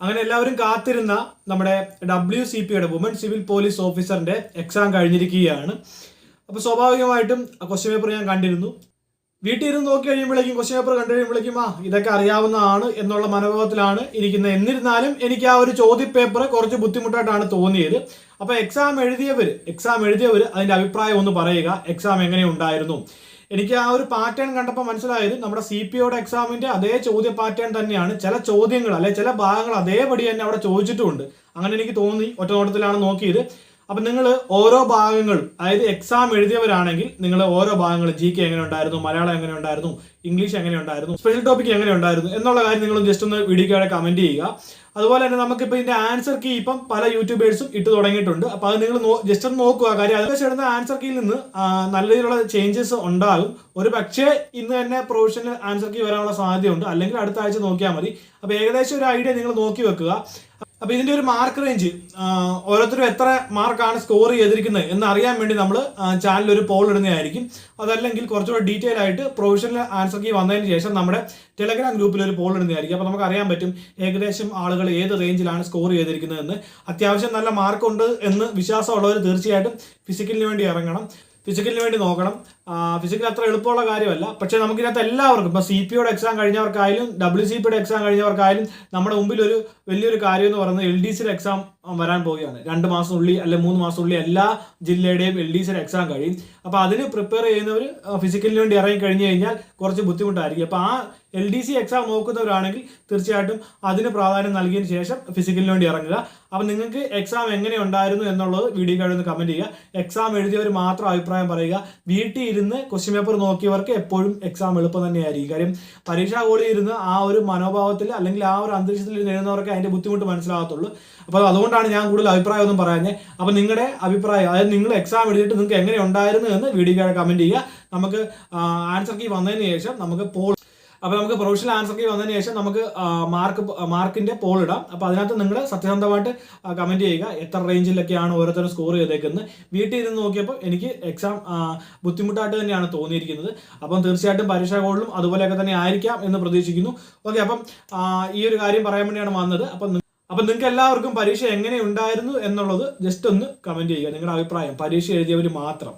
അങ്ങനെ എല്ലാവരും കാത്തിരുന്ന നമ്മുടെ ഡബ്ല്യു സി പിയുടെ വുമൺ സിവിൽ പോലീസ് ഓഫീസറിന്റെ എക്സാം കഴിഞ്ഞിരിക്കുകയാണ്. അപ്പോൾ സ്വാഭാവികമായിട്ടും ക്വസ്റ്റ്യൻ പേപ്പർ ഞാൻ കണ്ടിരുന്നു. വീട്ടിൽ ഇരുന്ന് നോക്കി കഴിയുമ്പോഴേക്കും ക്വസ്റ്റ്യൻ പേപ്പർ കണ്ടു കഴിയുമ്പോഴേക്കും ആ ഇതൊക്കെ അറിയാവുന്നതാണ് എന്നുള്ള മനോഭാവത്തിലാണ് ഇരിക്കുന്നത്. എന്നിരുന്നാലും എനിക്ക് ആ ഒരു ചോദ്യ പേപ്പർ കുറച്ച് ബുദ്ധിമുട്ടായിട്ടാണ് തോന്നിയത്. അപ്പോൾ എക്സാം എഴുതിയവർ എക്സാം എഴുതിയവർ അതിന്റെ അഭിപ്രായം ഒന്ന് പറയുക. എക്സാം എങ്ങനെ ഉണ്ടായിരുന്നു? എനിക്ക് ആ ഒരു പാറ്റേൺ കണ്ടപ്പോൾ മനസ്സിലായത് നമ്മുടെ സി പി ഒയുടെ എക്സാമിന്റെ അതേ ചോദ്യ പാറ്റേൺ തന്നെയാണ്. ചില ചോദ്യങ്ങൾ അല്ലെ ചില ഭാഗങ്ങൾ അതേപടി തന്നെ അവിടെ ചോദിച്ചിട്ടുമുണ്ട്. അങ്ങനെ എനിക്ക് തോന്നി ഒറ്റ നോട്ടത്തിലാണ് നോക്കിയത്. അപ്പൊ നിങ്ങൾ ഓരോ ഭാഗങ്ങൾ അതായത് എക്സാം എഴുതിയവരാണെങ്കിൽ നിങ്ങൾ ഓരോ ഭാഗങ്ങൾ ജി കെ എങ്ങനെ ഉണ്ടായിരുന്നു മലയാളം എങ്ങനെ ഉണ്ടായിരുന്നു ഇംഗ്ലീഷ് എങ്ങനെ ഉണ്ടായിരുന്നു സ്പെഷ്യൽ ടോപ്പിക് എങ്ങനെ ഉണ്ടായിരുന്നു എന്നുള്ള കാര്യം നിങ്ങൾ ജസ്റ്റ് ഒന്ന് വീഡിയോയുടെ കമന്റ് ചെയ്യുക. അതുപോലെ തന്നെ നമുക്കിപ്പോൾ ഇതിന്റെ ആൻസർ കീ ഇപ്പം പല യൂട്യൂബേഴ്സും ഇട്ട് തുടങ്ങിയിട്ടുണ്ട്. അപ്പോൾ അത് നിങ്ങൾ ജസ്റ്റ് ഒന്ന് നോക്കുക. കാര്യം അതിൽ ചേർന്ന ആൻസർ കീയിൽ നിന്ന് നല്ല രീതിയിലുള്ള ചേഞ്ചസ് ഉണ്ടാകും. ഒരു പക്ഷേ ഇന്ന് തന്നെ പ്രൊഫഷണൽ ആൻസർ കീ വരാനുള്ള സാധ്യതയുണ്ട്. അല്ലെങ്കിൽ അടുത്ത ആഴ്ച നോക്കിയാൽ മതി. അപ്പോൾ ഏകദേശം ഒരു ഐഡിയ നിങ്ങൾ നോക്കി വെക്കുക. അപ്പൊ ഇതിന്റെ ഒരു മാർക്ക് റേഞ്ച് ഓരോരുത്തരും എത്ര മാർക്കാണ് സ്കോർ ചെയ്തിരിക്കുന്നത് എന്ന് അറിയാൻ വേണ്ടി നമ്മൾ ചാനലിൽ ഒരു പോൾ ഇടുന്നതായിരിക്കും. അതല്ലെങ്കിൽ കുറച്ചുകൂടെ ഡീറ്റെയിൽ ആയിട്ട് പ്രൊവിഷണൽ ആൻസർ കീ വന്നതിന് ശേഷം നമ്മുടെ ടെലഗ്രാം ഗ്രൂപ്പിൽ ഒരു പോൾ ഇടുന്നതായിരിക്കും. അപ്പോൾ നമുക്ക് അറിയാൻ പറ്റും ഏകദേശം ആളുകൾ ഏത് റേഞ്ചിലാണ് സ്കോർ ചെയ്തിരിക്കുന്നത് എന്ന് അത്യാവശ്യം നല്ല മാർക്കുണ്ട് എന്ന് വിശ്വാസമുള്ളവർ തീർച്ചയായിട്ടും ഫിസിക്കലിന് വേണ്ടി ഇറങ്ങണം. ഫിസിക്കലിന് വേണ്ടി നോക്കണം. ഫിസിക്കൽ അത്ര എളുപ്പമുള്ള കാര്യമല്ല. പക്ഷേ നമുക്കിതിനകത്ത് എല്ലാവർക്കും ഇപ്പോൾ സി പി യുടെ എക്സാം കഴിഞ്ഞവർക്കായാലും ഡബ്ല്യു സി പിയുടെ എക്സാം കഴിഞ്ഞവർക്കായാലും നമ്മുടെ മുമ്പിൽ ഒരു വലിയൊരു കാര്യം എന്ന് പറയുന്നത് എൽ ഡി സിയുടെ എക്സാം വരാൻ പോവുകയാണ്. രണ്ട് മാസത്തിനുള്ളിൽ അല്ലെങ്കിൽ മൂന്ന് മാസത്തിനുള്ളിൽ എല്ലാ ജില്ലയുടെയും എൽ ഡി സിയുടെ എക്സാം കഴിയും. അപ്പോൾ അതിന് പ്രിപ്പയർ ചെയ്യുന്നവർ ഫിസിക്കലിന് വേണ്ടി ഇറങ്ങി കഴിഞ്ഞു കഴിഞ്ഞാൽ കുറച്ച് ബുദ്ധിമുട്ടായിരിക്കും. അപ്പോൾ ആ എൽ ഡി സി എക്സാം നോക്കുന്നവരാണെങ്കിൽ തീർച്ചയായിട്ടും അതിന് പ്രാധാന്യം നൽകിയതിന് ശേഷം ഫിസിക്കലിന് വേണ്ടി ഇറങ്ങുക. അപ്പോൾ നിങ്ങൾക്ക് എക്സാം എങ്ങനെ ഉണ്ടായിരുന്നു എന്നുള്ളത് വീഡിയോ കഴിഞ്ഞ് കമന്റ് ചെയ്യുക. എക്സാം എഴുതിയവർ മാത്രം അഭിപ്രായം പറയുക. വീട്ടിൽ ഇരുന്ന് ക്വസ്റ്റ്യൻ പേപ്പർ നോക്കിയവർക്ക് എപ്പോഴും എക്സാം എളുപ്പം തന്നെയായിരിക്കും. കാര്യം പരീക്ഷാ ഹോളിൽ ഇരുന്ന് ആ ഒരു മനോഭാവത്തിൽ അല്ലെങ്കിൽ ആ ഒരു അന്തരീക്ഷത്തിൽ എഴുതുന്നവർക്ക് അതിന്റെ ബുദ്ധിമുട്ട് മനസ്സിലാകത്തുള്ളൂ. അപ്പോൾ അതുകൊണ്ടാണ് ഞാൻ കൂടുതൽ അഭിപ്രായം ഒന്നും പറയാഞ്ഞത്. അപ്പോൾ നിങ്ങളുടെ അഭിപ്രായം അതായത് നിങ്ങൾ എക്സാം എഴുതിയിട്ട് നിങ്ങൾക്ക് എങ്ങനെ ഉണ്ടായിരുന്നു എന്ന് വീഡിയോ കമന്റ് ചെയ്യുക. നമുക്ക് ആൻസർ കീ വന്നതിന് ശേഷം നമുക്ക് പോൾ അപ്പൊ നമുക്ക് പ്രൊഫഷണൽ ആൻസർ കീ വന്നതിന് ശേഷം നമുക്ക് മാർക്ക് മാർക്കിന്റെ പോൾ ഇടാം. അപ്പോൾ അതിനകത്ത് നിങ്ങൾ സത്യസന്ധമായിട്ട് കമന്റ് ചെയ്യുക. എത്ര റേഞ്ചിലൊക്കെയാണ് ഓരോരുത്തരും സ്കോർ ചെയ്തേക്കുന്നത്. വീട്ടിൽ ഇരുന്ന് നോക്കിയപ്പോൾ എനിക്ക് എക്സാം ബുദ്ധിമുട്ടായിട്ട് തന്നെയാണ് തോന്നിയിരിക്കുന്നത്. അപ്പം തീർച്ചയായിട്ടും പരീക്ഷാ കോളിലും അതുപോലെയൊക്കെ തന്നെ ആയിരിക്കാം എന്ന് പ്രതീക്ഷിക്കുന്നു. ഓക്കെ അപ്പം ഈ ഒരു കാര്യം പറയാൻ വേണ്ടിയാണ് വന്നത്. അപ്പം അപ്പം നിങ്ങൾക്ക് എല്ലാവർക്കും പരീക്ഷ എങ്ങനെ ഉണ്ടായിരുന്നു എന്നുള്ളത് ജസ്റ്റ് ഒന്ന് കമന്റ് ചെയ്യുക. നിങ്ങളുടെ അഭിപ്രായം പരീക്ഷ എഴുതിയവർ മാത്രം.